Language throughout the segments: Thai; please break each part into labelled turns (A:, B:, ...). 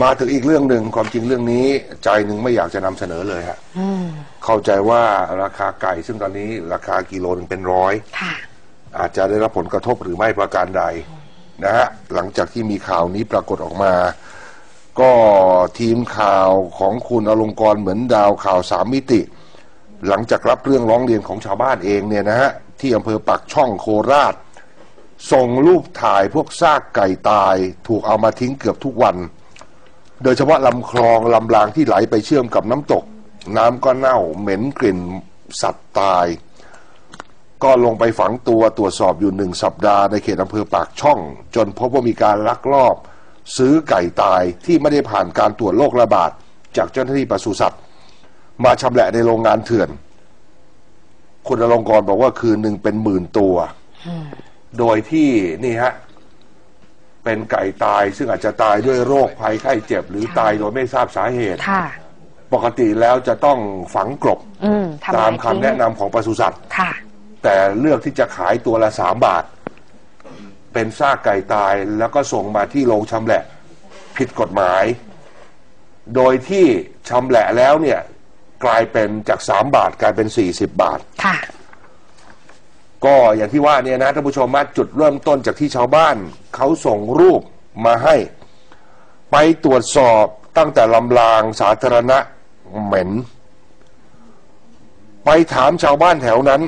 A: มาถึงอีกเรื่องหนึ่งความจริงเรื่องนี้ ใจหนึ่งไม่อยากจะนำเสนอเลยฮะเข้าใจว่าราคาไก่ซึ่งตอนนี้ราคากิโลหนึงเป็นร้อย
B: ค่ะ
A: อาจจะได้รับผลกระทบหรือไม่ประการใดนะฮะหลังจากที่มีข่าวนี้ปรากฏออกมา ก็ทีมข่าวของคุณอลงกรณ์เหมือนดาวข่าวสามมิติ หลังจากรับเรื่องร้องเรียนของชาวบ้านเองเนี่ยนะฮะที่อำเภอปักช่องโคราช ส่งรูปถ่ายพวกซากไก่ตาย ถูกเอามาทิ้งเกือบทุกวัน โดยเฉพาะลำคลองลำรางที่ไหลไปเชื่อมกับน้ำตก น้ำก็เน่าเหม็นกลิ่นสัตว์ตาย ก็ลงไปฝังตัวตรวจสอบอยู่หนึ่งสัปดาห์ในเขตอำเภอปากช่อง จนพบว่ามีการลักลอบ ซื้อไก่ตายที่ไม่ได้ผ่านการตรวจโรคระบาด จากเจ้าหน้าที่ปศุสัตว์ มาชำแหละในโรงงานเถื่อน คุณอลงกรณ์บอกว่าคืนหนึ่งเป็นหมื่นตัว โดยที่นี่ฮะ เป็นไก่ตายซึ่งอาจจะตายด้วยโรคภัยไข้เจ็บ หรือตายโดยไม่ทราบสาเหตุ
B: ค่ะ
A: ปกติแล้วจะต้องฝังกลบ
B: อืมทำ
A: ตาม
B: ลาย
A: คำแนะนำของปศุสัตว์
B: ค่ะ
A: แต่เลือกที่จะขายตัวละสามบาท เป็นซากไก่ตายแล้วก็ส่งมาที่โรงชำแหละ ผิดกฎหมาย โดยที่ชำแหละแล้วเนี่ย กลายเป็นจากสามบาทกลายเป็นสี่สิบบาท
B: ค่ะ
A: ก็อย่างที่ว่าเนี่ยนะท่านผู้ชมมาจุดเริ่มต้นจากที่ชาวบ้าน เขาส่งรูปมาให้ ไปตรวจสอบตั้งแต่ลำรางสาธารณะเหม็น ไปถามชาวบ้านแถวนั้น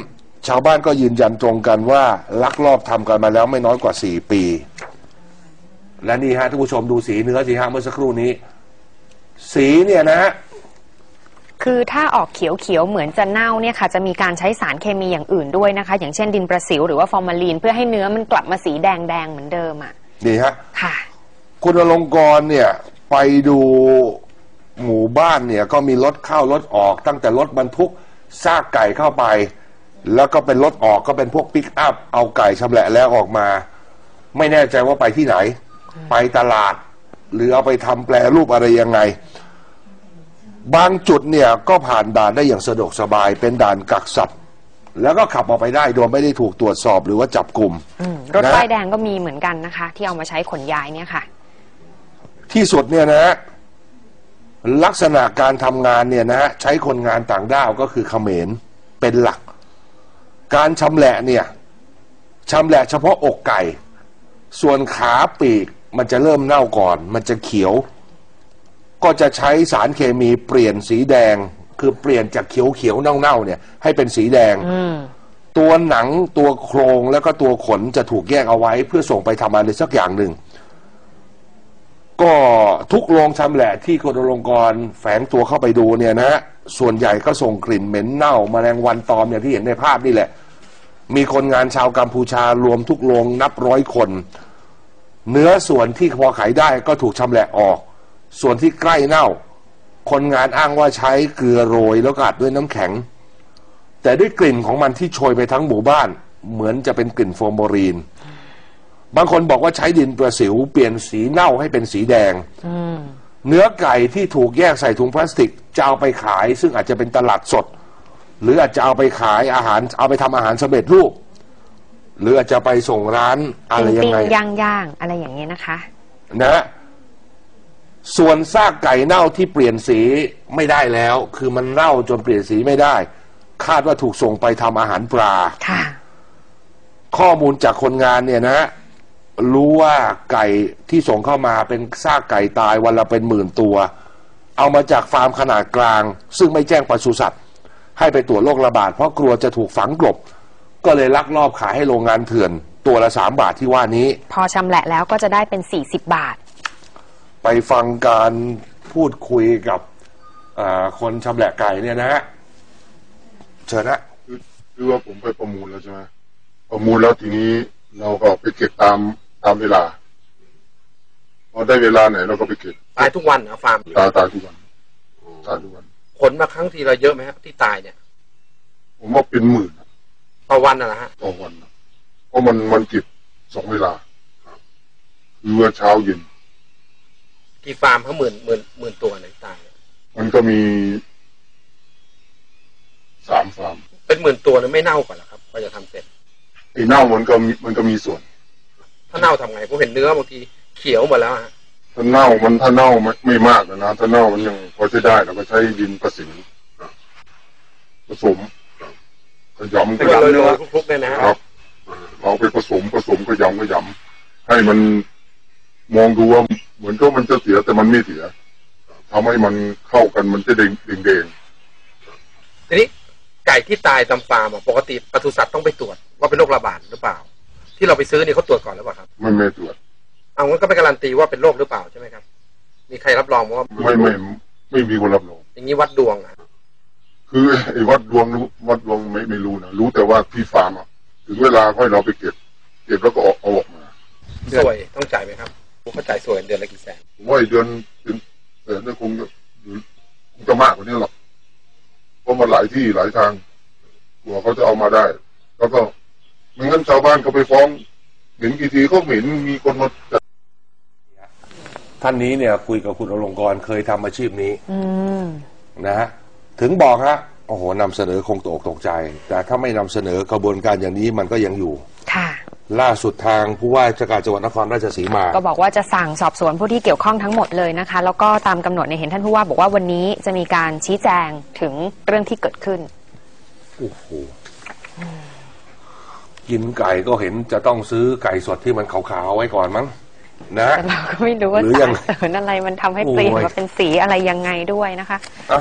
A: ชาวบ้านก็ยืนยันตรงกันว่า ลักลอบทำกันมาแล้วไม่น้อยกว่าสี่ปี และนี่ฮะท่านผู้ชมดูสีเนื้อสิฮะเมื่อสักครู่นี้ สีเนี่ยนะฮะ
B: คือถ้าออกเขียวๆเหมือนจะเน่าเนี่ยค่ะจะมีการใช้สารเคมีอย่างอื่นด้วยนะคะ อย่างเช่นดินประสิวหรือว่าฟอร์มาลีน เพื่อให้เนื้อมันกลับมาสีแดงๆเหมือนเดิมอะ
A: นี่ฮะ
B: ค่ะ
A: คุณอลงกรณ์เนี่ยไปดูหมู่บ้านเนี่ยก็มีรถเข้ารถออกตั้งแต่รถบรรทุกซากไก่เข้าไป แล้วก็เป็นรถออกก็เป็นพวกปิกอัพ เอาไก่ชำแหละแล้วออกมา ไม่แน่ใจว่าไปที่ไหน ไปตลาด หรือเอาไปทำแปลรูปอะไรยังไง บางจุดเนี่ยก็ผ่านด่านได้อย่างสะดวกสบายเป็นด่านกักสัตว์ แล้วก็ขับออกไปได้โดยไม่ได้ถูกตรวจสอบหรือว่าจับกลุ่ม
B: อืมรถ
A: นะ
B: ป้ายแดงก็มีเหมือนกันนะคะ ที่เอามาใช้ขนย้ายเนี่ยค่ะ
A: ที่สุดเนี่ยนะฮะลักษณะการทำงานเนี่ยนะฮะใช้คนงานต่างด้าวก็คือเขมรเป็นหลัก การชำแหละเนี่ยชำแหละเฉพาะอกไก่ ส่วนขาปีกมันจะเริ่มเน่าก่อน มันจะเขียว ก็จะใช้สารเคมีเปลี่ยนสีแดง คือเปลี่ยนจากเขียวเขียวๆเน่าๆเนี่ยให้เป็นสีแดง
B: อืม
A: ตัวหนังตัวโครงแล้วก็ตัวขนจะถูกแยกเอาไว้ เพื่อส่งไปทำอะไรสักอย่างหนึ่ง ก็ทุกโรงชำแหละที่กรมลงกรณ์แฝงตัวเข้าไปดูเนี่ยนะฮะส่วนใหญ่ก็ส่งกลิ่นเหม็นเน่าแมลงวันตอมอย่างที่เห็นในภาพนี่แหละ มีคนงานชาวกัมพูชารวมทุกโรงนับร้อยคน เนื้อส่วนที่พอขายได้ก็ถูกชำแหละออก ส่วนที่ใกล้เน่า คนงานอ้างว่าใช้เกลือโรยแล้วก็อัดด้วยน้ำแข็ง แต่ด้วยกลิ่นของมันที่โชยไปทั้งหมู่บ้าน เหมือนจะเป็นกลิ่นโฟร์โมรีน บางคนบอกว่าใช้ดินประสิวเปลี่ยนสีเน่าให้เป็นสีแดง
B: อืม
A: เนื้อไก่ที่ถูกแยกใส่ถุงพลาสติกจะเอาไปขาย ซึ่งอาจจะเป็นตลาดสด หรืออาจจะเอาไปขายอาหาร เอาไปทำอาหารสำเร็จรูป หรืออาจจะไปส่งร้านอะไรยัง
B: ปิ้ง
A: ไง
B: ๆย่างๆอะไรอย่างเงี้ยนะคะ
A: นะฮะ ส่วนซากไก่เน่าที่เปลี่ยนสีไม่ได้แล้ว คือมันเน่าจนเปลี่ยนสีไม่ได้ คาดว่าถูกส่งไปทำอาหารปลา
B: ค่ะ
A: ข้อมูลจากคนงานเนี่ยนะ รู้ว่าไก่ที่ส่งเข้ามาเป็นซากไก่ตายวันละเป็นหมื่นตัว เอามาจากฟาร์มขนาดกลาง ซึ่งไม่แจ้งปศุสัตว์ ให้ไปตรวจโรคระบาดเพราะกลัวจะถูกฝังกลบ ก็เลยลักลอบขายให้โรงงานเถื่อน ตัวละสามบาทที่ว่านี้
B: พอชำแหละแล้วก็จะได้เป็น 40 บาท
A: ไปฟังการพูดคุยกับอ่าคนชำแหละไก่เนี่ยนะฮะเชิญนะ
C: คือคือว่าผมไปประมูลแล้วใช่ไหมประมูลแล้วทีนี้เราก็ไปเก็บตามตามเวลาพอได้เวลาไหนเราก็ไปเก็บ
D: ตายทุกวันนะฟาร์ม
C: ตายตายทุกวันตายทุกวัน
D: ขนมาครั้งทีละเยอะไหมครับที่ตายเนี่ย
C: ผมว่าเป็นหมื่นนะ
D: ต่อวันนะนะฮะ
C: ต่อวันนะเพราะมันมันเก็บสองเวลาครับคือว่าเช้าเย็น
D: กี่ฟาร์มเขาหมื่นหมื่นหมื่นตัวในตายเนี่ย
C: มันก็มีสามฟาร์ม
D: เป็นหมื่นตัวเนี่ยไม่เน่าก่อนเหรอครับก็จะทำเสร็จ
C: ไอ้เน่ามันก็มีมันก็มีส่วน
D: ถ้าเน่าทำไงผมเห็นเนื้อบางทีเขียวหมดแล้วฮะ
C: ถ้าเน่ามันถ้าเน่าไม่ไม่มากนะนะถ้าเน่ามันยังพอใช้ได้เราก็ใช้ดินประสิวนะผสมนะขยำ
D: เป็
C: ข
D: นการ
C: ยำ
D: โรยๆคลุกๆเนี่ยนะฮะ
C: ครับเราไปผสมผสมขยำขยำให้มันมองดูว่าเห มือนก็มันจะเสียแต่มันไม่เสียทำให้มันเข้ากันมันจะเด้งเด้ง
D: ทีนี้ไก่ที่ตายตามฟาร์มอะปกติปศุสัตว์ต้องไปตรวจว่าเป็นโรคระบาดหรือเปล่า ที่เราไปซื้อเนี่ยเขาตรวจก่อนหรือเปล่าครับ
C: ๆไม่ไม่ตรวจ
D: เอางั้นก็ไม่การันตีว่าเป็นโรคหรือเปล่าใช่ไหมครับ มีใครรับรองว่า
C: ไม่ไม่ไม่มีคนรับรอง
D: อย่างนี้วัดดวงอะ
C: คือไอ้วัดดวงรู้วัดดวงไม่ไม่รู้นะรู้แต่ว่าที่ฟาร์มอะถึงเวลาค่อยเราไปเก็บ เก็บแล้วก็เอาเอาออกมา
D: สวยต้องจ่ายไหมครับ ผมเข้าจ่ายสวยเดือนละกี่แสน
C: ผมว่าไอ้เดือนเป็นเดือนนี่คงจะคงจะมากกว่านี้หรอกเพราะมันหลายที่หลายทางกลัวเขาจะเอามาได้ แล้วก็ไม่งั้นชาวบ้านเขาไปฟ้องเหม็นกี่ทีก็เหม็นมีคนมาจัด
A: ท่านนี้เนี่ย คุยกับคุณอลงกรณ์เคยทำอาชีพนี้
B: อืม
A: นะฮะถึงบอกฮะโอ้โหนำเสนอคงตกอกตกใจ แต่ถ้าไม่นำเสนอกระบวนการอย่างนี้มันก็ยังอยู่
B: ค่ะ
A: ล่าสุดทางผู้ว่าราชการจังหวัดนครราชสีมา
B: ก็บอกว่าจะสั่งสอบสวนผู้ที่เกี่ยวข้องทั้งหมดเลยนะคะ แล้วก็ตามกำหนดในยเห็นท่านผู้ว่าบอกว่าวันนี้จะมีการชี้แจงถึงเรื่องที่เกิดขึ้น
A: โอ้โหกินไก่ก็เห็นจะต้องซื้อไก่สดที่มันขาวๆไว้ก่อนมั้งนะ
B: แต่เราก็ไม่รู้ว่า
A: หรือยั
B: สางรเสริญอะไรมันทำให้เปลี่ยน
A: โอ้ย
B: มาเป็นสีอะไรยังไงด้วยนะคะ
A: อะ